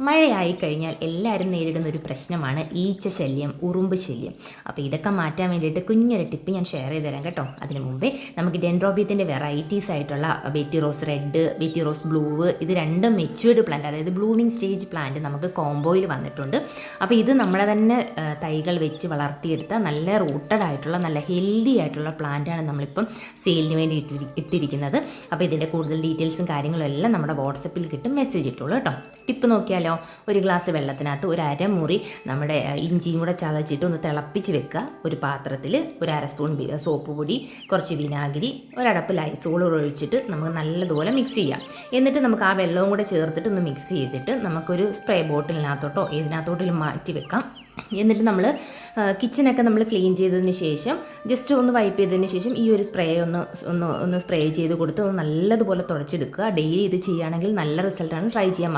മഴയായി കഴിഞ്ഞാൽ എല്ലാവരും നേരിടുന്ന ഒരു പ്രശ്നമാണ് ഈച്ച ശല്യം ഉറുമ്പ് ശല്യം. അപ്പോൾ ഇതൊക്കെ മാറ്റാൻ വേണ്ടിയിട്ട് കുഞ്ഞൊരു ടിപ്പ് ഞാൻ ഷെയർ ചെയ്ത് തരാം കേട്ടോ. അതിന് മുമ്പേ നമുക്ക് ഡെൻഡ്രോബിയത്തിന്റെ വെറൈറ്റീസ് ആയിട്ടുള്ള Betty Rose red Betty Rose blue ഇത് രണ്ടും മെച്യൂർഡ് പ്ലാന്റ് അതായത് ബ്ലൂമിങ് സ്റ്റേജ് പ്ലാന്റ് നമുക്ക് കോംബോയിൽ വന്നിട്ടുണ്ട്. അപ്പോൾ ഇത് നമ്മളെ തന്നെ തൈകൾ വെച്ച് വളർത്തിയെടുത്ത നല്ല റൂട്ടഡ് ആയിട്ടുള്ള നല്ല ഹെൽത്തി ആയിട്ടുള്ള പ്ലാന്റാണ് നമ്മളിപ്പം സെയിലിന് വേണ്ടി ഇട്ടിരിക്കുന്നത്. അപ്പോൾ ഇതിന്റെ കൂടുതൽ ഡീറ്റെയിൽസും കാര്യങ്ങളും എല്ലാം നമ്മുടെ വാട്സപ്പിൽ കിട്ടും. മെസ്സേജ് ഇട്ടുള്ളൂ കേട്ടോ. ടിപ്പ് നോക്കിയാലോ ഒരു ഗ്ലാസ് വെള്ളത്തിനകത്ത് ഒരു അരമുറി നമ്മുടെ ഇഞ്ചിയും കൂടെ ചതച്ചിട്ട് ഒന്ന് തിളപ്പിച്ച് വെക്കുക. ഒരു പാത്രത്തിൽ ഒരു അര സ്പൂൺ സോപ്പ് പൊടി കുറച്ച് വിനാഗിരി ഒരടപ്പ് ലൈസോൾ ഒഴിച്ചിട്ട് നമുക്ക് നല്ലതുപോലെ മിക്സ് ചെയ്യാം. എന്നിട്ട് നമുക്ക് ആ വെള്ളവും കൂടെ ചേർത്തിട്ട് ഒന്ന് മിക്സ് ചെയ്തിട്ട് നമുക്കൊരു സ്പ്രേ ബോട്ടിലിനകത്തോട്ടോ ഏതിനകത്തോട്ടിലും മാറ്റി വെക്കാം. എന്നിട്ട് നമ്മൾ കിച്ചണൊക്കെ നമ്മൾ ക്ലീൻ ചെയ്തതിന് ശേഷം ജസ്റ്റ് ഒന്ന് വൈപ്പ് ചെയ്തതിന് ശേഷം ഈ ഒരു സ്പ്രേ ഒന്ന് ഒന്ന് ഒന്ന് സ്പ്രേ ചെയ്ത് കൊടുത്ത് ഒന്ന് നല്ലതുപോലെ തുടച്ചെടുക്കുക. ഡെയിലി ഇത് ചെയ്യുകയാണെങ്കിൽ നല്ല റിസൾട്ടാണ് ട്രൈ ചെയ്യാൻ